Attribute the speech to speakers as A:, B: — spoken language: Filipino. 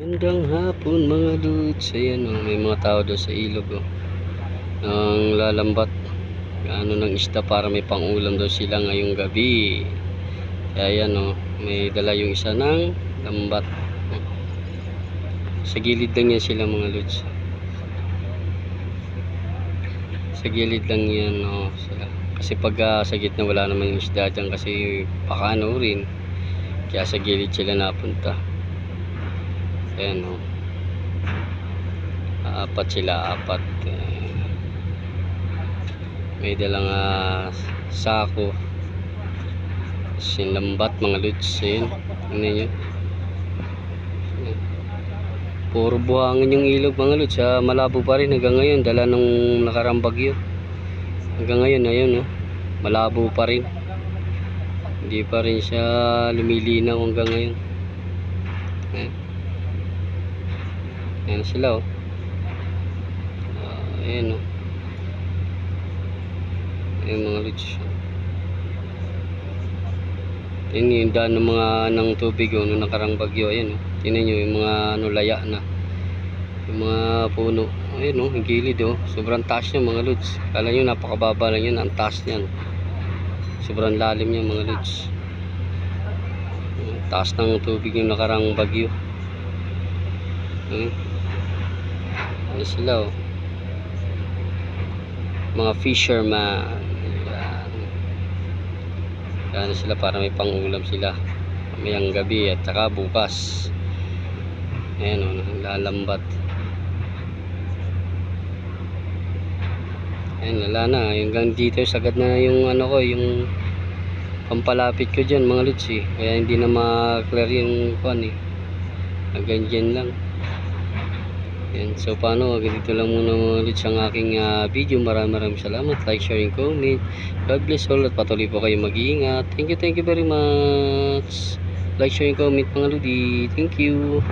A: Gandang hapon mga dudes. Ayan oh, may mga tao doon sa ilog oh. Ang lalambat. Ano ng isda para may pangulam daw sila ngayong gabi. Kaya ayan oh, may dala yung isa ng lambat. Sa gilid lang yan sila mga dudes. Sa gilid lang yan oh. Kasi pag ah, sa gitna wala naman yung isda dyan kasi pakano rin. Kaya sa gilid sila napunta. Ayan o. Apat sila, apat. Eh, May dalang ah, sako. Sinlambat mga luts. Ayan. Nyo. Ayan. Puro buhangin yung ilog mga luts. Ah, malabo pa rin hanggang ngayon. Dala nung nakarang bagyo. Hanggang ngayon, ayun o. Malabo pa rin. Hindi pa rin siya lumilinaw hanggang ngayon. Ayan. Ayan sila oh. Ah, ayan oh. Ayan mga luts. Ayan yung daan ng mga ng tubig oh, nung nakarang bagyo. Ayan oh. Tingnan nyo yung mga ano, laya na. Yung mga puno. Ayan oh, yung gilid oh. Sobrang taas niya mga luts. Kala nyo napakababa lang yun. Ang taas niyan. Sobrang lalim niya mga. Ayan, Taas ng tubig yung nakarang bagyo. Ayan. Ano sila oh. Mga fisherman. Ayan. Yan sila para may pangulam sila. Mamayang gabi at saka bukas. Ayan oh, lalambat. Ayan, wala na. Hanggang dito, sagad na yung ano ko, yung pampalapit ko dyan, mga eh. Kaya hindi na ma-clear yung kwan eh. Hanggang dyan lang. Yan. So paano, ganito lang muna lods ang aking ah, video. Maraming maraming salamat. Like, share, and comment. God bless all at patuloy po kayo mag-iingat. Thank you, thank you very much. Like, share, and comment mga lodi. Thank you.